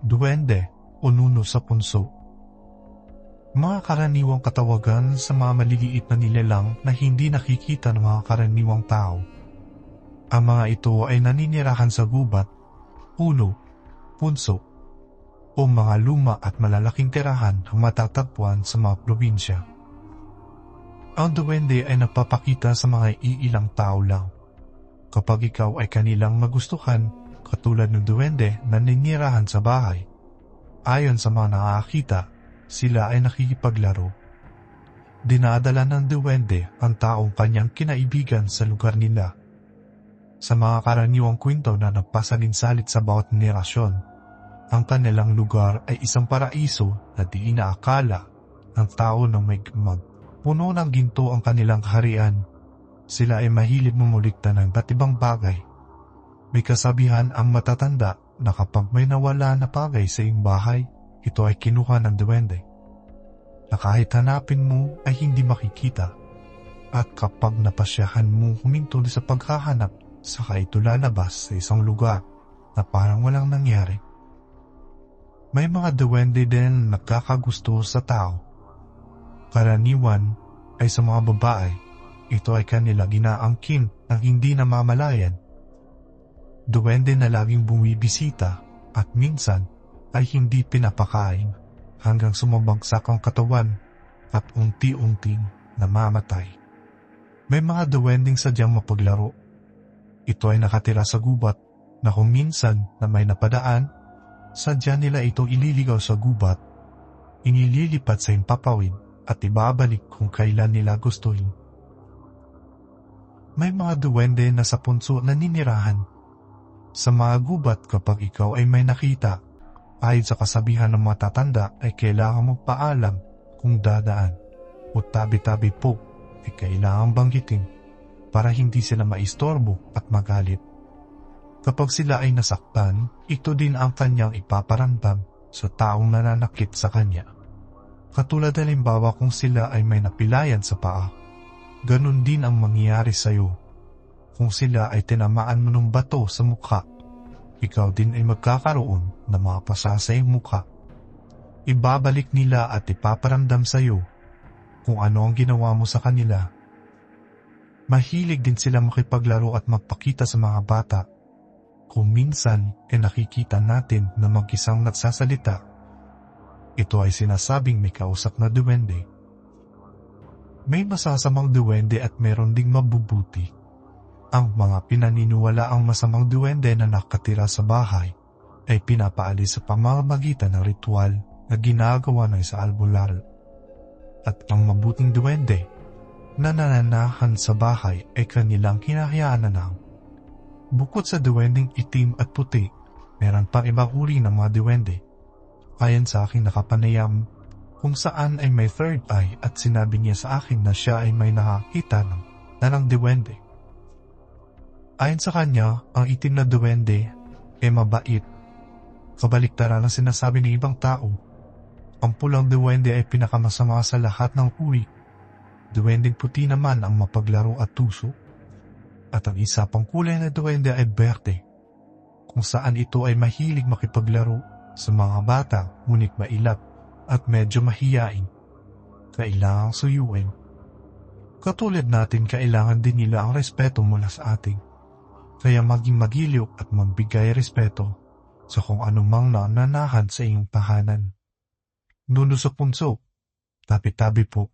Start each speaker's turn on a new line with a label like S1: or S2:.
S1: duwende o nuno sa punso. Mga karaniwang katawagan sa mga maliliit na nilalang na hindi nakikita ng mga karaniwang tao. Ang mga ito ay naninirahan sa gubat, puno, punso, o mga luma at malalaking tirahan ang matatagpuan sa mga probinsya. Ang duwende ay napapakita sa mga iilang tao lang. Kapag ikaw ay kanilang magustuhan, katulad ng duwende na ninirahan sa bahay, ayon sa mga nakakita, sila ay nakikipaglaro. Dinadala ng duwende ang taong kanyang kinaibigan sa lugar nila. Sa mga karaniwang kwento na nagpasalinsalit sa bawat henerasyon, ang kanilang lugar ay isang paraiso na di inaakala ng tao ng may mag. Puno ng ginto ang kanilang kaharian. Sila ay mahilig mumulikta ng iba't ibang bagay. May kasabihan ang matatanda na kapag may nawala na bagay sa iyong bahay, ito ay kinuha ng duwende. Na kahit hanapin mo ay hindi makikita. At kapag napasyahan mo huminto sa paghahanap, saka ito lalabas sa isang lugar na parang walang nangyari. May mga duwende din na nagkakagusto sa tao. Karaniwan ay sa mga babae, ito ay kanila ginaangkin ng hindi namamalayan. Duwende na laging bumibisita at minsan ay hindi pinapakain hanggang sumabagsak ang katawan at unti-unting namamatay. May mga duwending sadyang mapaglaro. Ito ay nakatira sa gubat na kung minsan na may napadaan, sadya nila ito ililigaw sa gubat, inililipat sa impapawid at ibabalik kung kailan nila gustuhin. May mga duwende na sa punso naninirahan. Sa mga gubat kapag ikaw ay may nakita, ayon sa kasabihan ng matatanda ay kailangan mo paalam kung dadaan o tabi-tabi po ay kailangan banggitin para hindi sila maistorbo at magalit. Kapag sila ay nasaktan, ito din ang kanyang ipaparamdam sa taong nananakit sa kanya. Katulad halimbawa kung sila ay may napilayan sa paa, ganun din ang mangyayari sa iyo. Kung sila ay tinamaan mo ng bato sa mukha, ikaw din ay magkakaroon ng mga pasa mukha. Ibabalik nila at ipaparamdam sa iyo kung ano ang ginawa mo sa kanila. Mahilig din sila makipaglaro at magpakita sa mga bata. Kung minsan ay nakikita natin na mag-isang nagsasalita, ito ay sinasabing may kausap na duwende. May masasamang duwende at meron ding mabubuti. Ang mga pinaniniwala ang masamang duwende na nakatira sa bahay ay pinapaalis sa pamamagitan ng ritual na ginagawa ng isa albularyo at ang mabuting duwende na nananahan sa bahay ay kanilang kinahayaan ng Bukod sa duwending itim at puti, meron pang ibang uri ng mga duwende. Ayon sa aking nakapanayam, kung saan ay may third eye at sinabi niya sa akin na siya ay may nakakita ng nanang duwende. Ayon sa kanya, ang itim na duwende ay mabait. Kabaliktaran ang sinasabi ng ibang tao ang pulang duwende ay pinakamasama sa lahat ng uri. Duwendeng puti naman ang mapaglaro at tuso. At ang isa pang kulay na duwende ay berde, kung saan ito ay mahilig makipaglaro sa mga bata ngunit mailap at medyo mahiyain. Kailangang suyuin. Katulad natin kailangan din nila ang respeto mula sa ating. Kaya maging magiliw at magbigay respeto sa kung anumang nananahan sa iyong tahanan. Punso, tabi-tabi po